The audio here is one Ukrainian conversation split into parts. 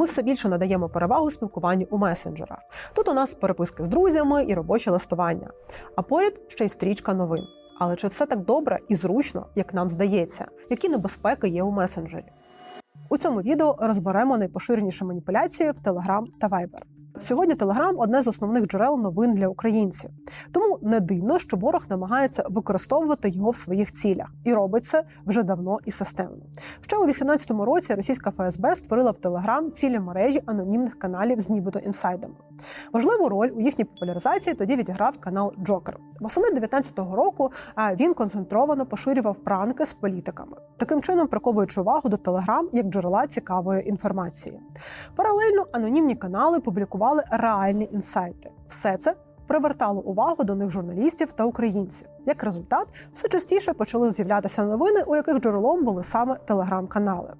Ми все більше надаємо перевагу спілкуванню у месенджерах. Тут у нас переписки з друзями і робоче листування. А поряд ще й стрічка новин. Але чи все так добре і зручно, як нам здається? Які небезпеки є у месенджері? У цьому відео розберемо найпоширеніші маніпуляції в Telegram та Viber. Сьогодні Telegram – одне з основних джерел новин для українців. Тому не дивно, що ворог намагається використовувати його в своїх цілях і робить це вже давно і системно. Ще у 2018 році російська ФСБ створила в Telegram цілі мережі анонімних каналів з нібито інсайдами. Важливу роль у їхній популяризації тоді відіграв канал Джокер. Восени 2019 року він концентровано поширював пранки з політиками, таким чином приковуючи увагу до Telegram як джерела цікавої інформації. Паралельно анонімні канали публікували реальні інсайти. Все це привертало увагу до них журналістів та українців. Як результат, все частіше почали з'являтися новини, у яких джерелом були саме телеграм-канали.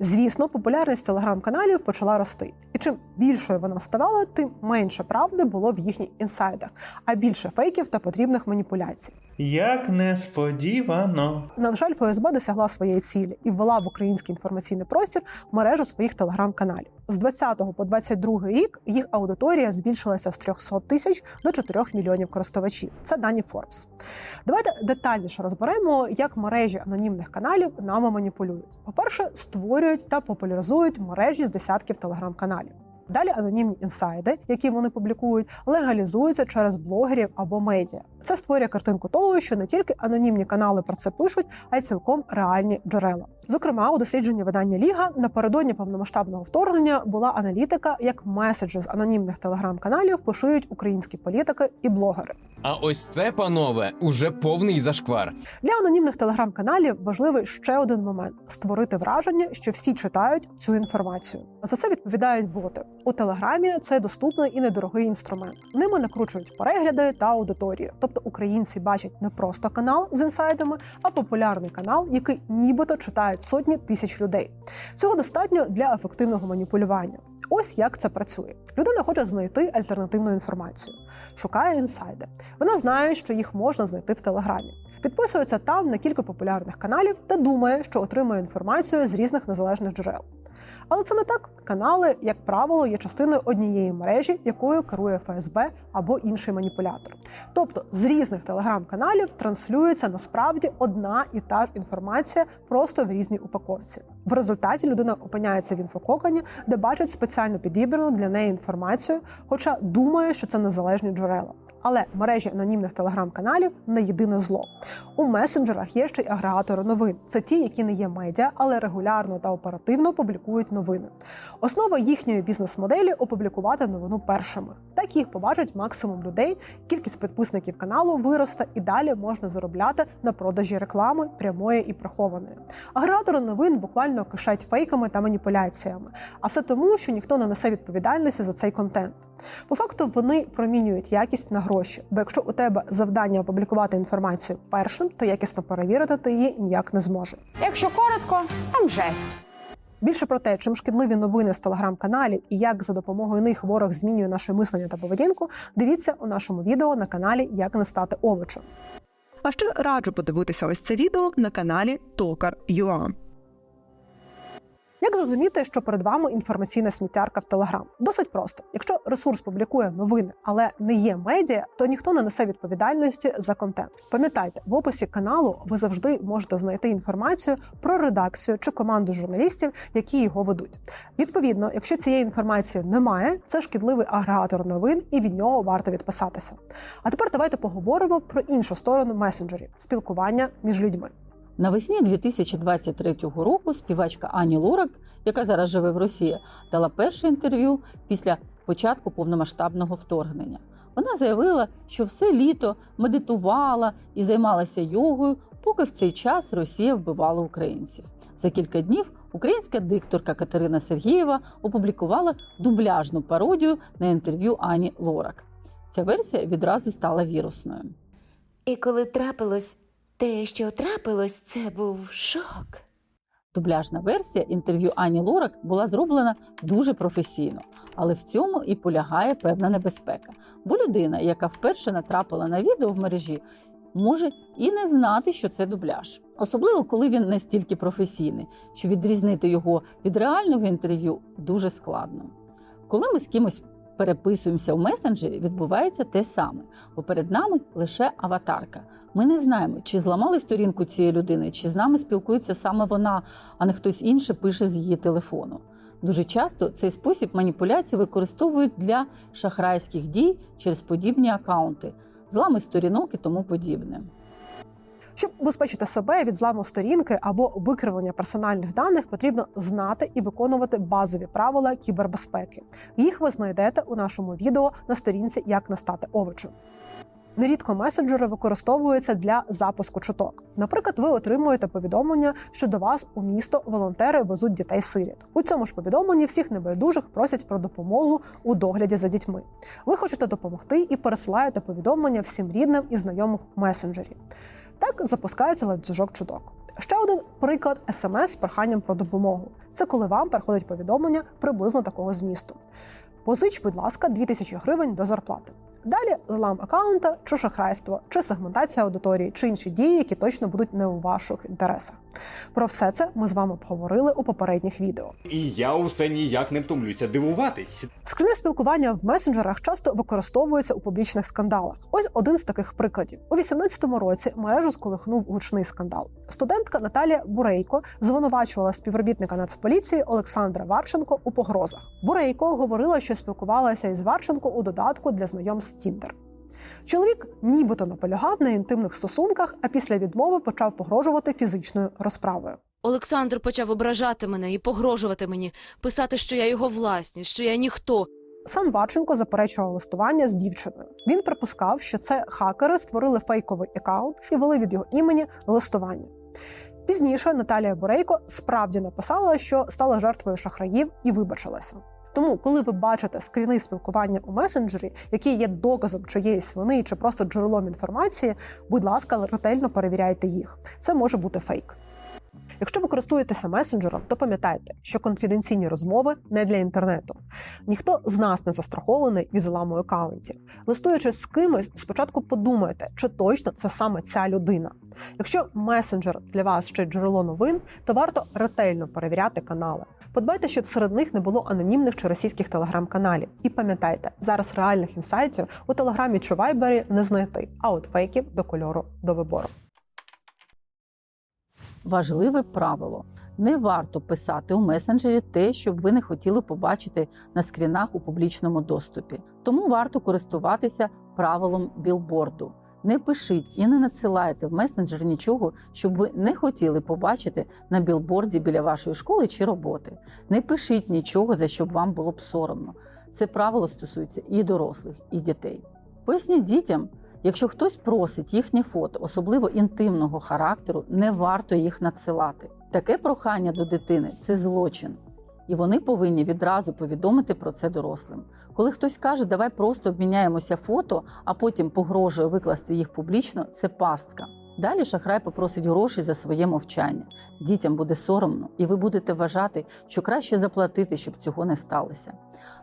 Звісно, популярність телеграм-каналів почала рости, і чим більшою вона ставала, тим менше правди було в їхніх інсайдах, а більше фейків та потрібних маніпуляцій. Як несподівано. На жаль, ФСБ досягла своєї цілі і ввела в український інформаційний простір мережу своїх телеграм-каналів. З 20 по 22 рік їх аудиторія збільшилася з 300 тисяч до 4 мільйонів користувачів. Це дані Forbes. Давайте детальніше розберемо, як мережі анонімних каналів нами маніпулюють. По-перше, створюють та популяризують мережі з десятків телеграм-каналів. Далі анонімні інсайди, які вони публікують, легалізуються через блогерів або медіа. Це створює картинку того, що не тільки анонімні канали про це пишуть, а й цілком реальні джерела. Зокрема, у дослідженні видання Ліга напередодні повномасштабного вторгнення була аналітика, як меседжі з анонімних телеграм-каналів поширюють українські політики і блогери. А ось це, панове, уже повний зашквар. Для анонімних телеграм-каналів важливий ще один момент створити враження, що всі читають цю інформацію. За це відповідають боти. У телеграмі це доступний і недорогий інструмент. Ними накручують перегляди та аудиторію. Тобто українці бачать не просто канал з інсайдами, а популярний канал, який нібито читають сотні тисяч людей. Цього достатньо для ефективного маніпулювання. Ось як це працює. Людина хоче знайти альтернативну інформацію, шукає інсайди. Вона знає, що їх можна знайти в телеграмі. Підписується там на кілька популярних каналів та думає, що отримує інформацію з різних незалежних джерел. Але це не так. Канали, як правило, є частиною однієї мережі, якою керує ФСБ або інший маніпулятор. Тобто з різних телеграм-каналів транслюється насправді одна і та ж інформація, просто в різній упаковці. В результаті людина опиняється в інфококоні, де бачить спеціально підібрану для неї інформацію, хоча думає, що це незалежні джерела. Але мережі анонімних телеграм-каналів не єдине зло. У месенджерах є ще й агрегатори новин. Це ті, які не є медіа, але регулярно та оперативно публікують новини. Основа їхньої бізнес-моделі опублікувати новину першими. Так їх побачить максимум людей. Кількість підписників каналу виросте, і далі можна заробляти на продажі реклами прямої і прихованої. Агрегатори новин буквально кишать фейками та маніпуляціями. А все тому, що ніхто не несе відповідальності за цей контент. По факту вони промінюють якість на. Бо якщо у тебе завдання опублікувати інформацію першим, то якісно перевірити ти її ніяк не зможе. Якщо коротко, там жесть. Більше про те, чим шкідливі новини з телеграм-каналів і як за допомогою них ворог змінює наше мислення та поведінку, дивіться у нашому відео на каналі Як не стати овочем. А ще раджу подивитися ось це відео на каналі Токар.ua. Як зрозуміти, що перед вами інформаційна сміттярка в Телеграм? Досить просто. Якщо ресурс публікує новини, але не є медіа, то ніхто не несе відповідальності за контент. Пам'ятайте, в описі каналу ви завжди можете знайти інформацію про редакцію чи команду журналістів, які його ведуть. Відповідно, якщо цієї інформації немає, це шкідливий агрегатор новин, і від нього варто відписатися. А тепер давайте поговоримо про іншу сторону месенджерів спілкування між людьми. Навесні 2023 року співачка Ані Лорак, яка зараз живе в Росії, дала перше інтерв'ю після початку повномасштабного вторгнення. Вона заявила, що все літо медитувала і займалася йогою, поки в цей час Росія вбивала українців. За кілька днів українська дикторка Катерина Сергієва опублікувала дубляжну пародію на інтерв'ю Ані Лорак. Ця версія відразу стала вірусною. І коли трапилось те, що трапилось, це був шок. Дубляжна версія інтерв'ю Ані Лорак була зроблена дуже професійно, але в цьому і полягає певна небезпека. Бо людина, яка вперше натрапила на відео в мережі, може і не знати, що це дубляж. Особливо, коли він настільки професійний, що відрізнити його від реального інтерв'ю дуже складно. Коли ми з кимось переписуємося в месенджері, відбувається те саме, бо перед нами лише аватарка. Ми не знаємо, чи зламали сторінку цієї людини, чи з нами спілкується саме вона, а не хтось інший пише з її телефону. Дуже часто цей спосіб маніпуляції використовують для шахрайських дій через подібні акаунти, злами сторінок і тому подібне. Щоб убезпечити себе від зламу сторінки або викривлення персональних даних, потрібно знати і виконувати базові правила кібербезпеки. Їх ви знайдете у нашому відео на сторінці Як не стати овочем. Нерідко месенджери використовуються для запуску чуток. Наприклад, ви отримуєте повідомлення, що до вас у місто волонтери везуть дітей сиріт. У цьому ж повідомленні всіх небайдужих просять про допомогу у догляді за дітьми. Ви хочете допомогти і пересилаєте повідомлення всім рідним і знайомим в месенджері. Так запускається ланцюжок чуток. Ще один приклад смс з проханням про допомогу. Це коли вам приходить повідомлення приблизно такого змісту. Позич, будь ласка, 2000 гривень до зарплати. Далі злам аккаунта, чи шахрайство, чи сегментація аудиторії, чи інші дії, які точно будуть не у ваших інтересах. Про все це ми з вами обговорили у попередніх відео. І я усе ніяк не втомлюся дивуватись. Скріне спілкування в месенджерах часто використовується у публічних скандалах. Ось один з таких прикладів. У 18-му році мережу сколихнув гучний скандал. Студентка Наталія Бурейко звинувачувала співробітника Нацполіції Олександра Варченко у погрозах. Бурейко говорила, що спілкувалася із Варченко у додатку для знайомств Тіндер. Чоловік нібито наполягав на інтимних стосунках, а після відмови почав погрожувати фізичною розправою. Олександр почав ображати мене і погрожувати мені, писати, що я його власність, що я ніхто. Сам Варченко заперечував листування з дівчиною. Він припускав, що це хакери створили фейковий аккаунт і вели від його імені листування. Пізніше Наталія Бурейко справді написала, що стала жертвою шахраїв і вибачилася. Тому, коли ви бачите скріни спілкування у месенджері, які є доказом чиєїсь вони чи просто джерелом інформації, будь ласка, ретельно перевіряйте їх. Це може бути фейк. Якщо ви користуєтеся месенджером, то пам'ятайте, що конфіденційні розмови не для інтернету. Ніхто з нас не застрахований від зламу аккаунтів. Листуючись з кимось, спочатку подумайте, чи точно це саме ця людина. Якщо месенджер для вас ще джерело новин, то варто ретельно перевіряти канали. Подбайте, щоб серед них не було анонімних чи російських телеграм-каналів. І пам'ятайте, зараз реальних інсайтів у телеграмі чи вайбері не знайти, а от фейків до кольору до вибору. Важливе правило: не варто писати у месенджері те, що ви не хотіли побачити на скрінах у публічному доступі. Тому варто користуватися правилом білборду. Не пишіть і не надсилайте в месенджер нічого, щоб ви не хотіли побачити на білборді біля вашої школи чи роботи. Не пишіть нічого, за що вам було б соромно. Це правило стосується і дорослих, і дітей. Поясніть дітям, якщо хтось просить їхнє фото, особливо інтимного характеру, не варто їх надсилати. Таке прохання до дитини це злочин. І вони повинні відразу повідомити про це дорослим. Коли хтось каже, давай просто обміняємося фото, а потім погрожує викласти їх публічно, це пастка. Далі шахрай попросить гроші за своє мовчання. Дітям буде соромно, і ви будете вважати, що краще заплатити, щоб цього не сталося.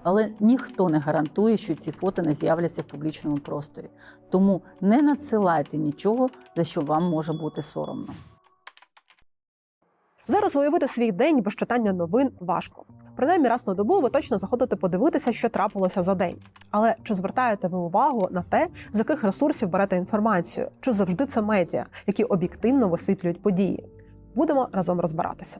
Але ніхто не гарантує, що ці фото не з'являться в публічному просторі. Тому не надсилайте нічого, за що вам може бути соромно. Зараз уявити свій день без читання новин важко. Принаймні раз на добу ви точно заходите подивитися, що трапилося за день. Але чи звертаєте ви увагу на те, з яких ресурсів берете інформацію? Чи завжди це медіа, які об'єктивно висвітлюють події? Будемо разом розбиратися.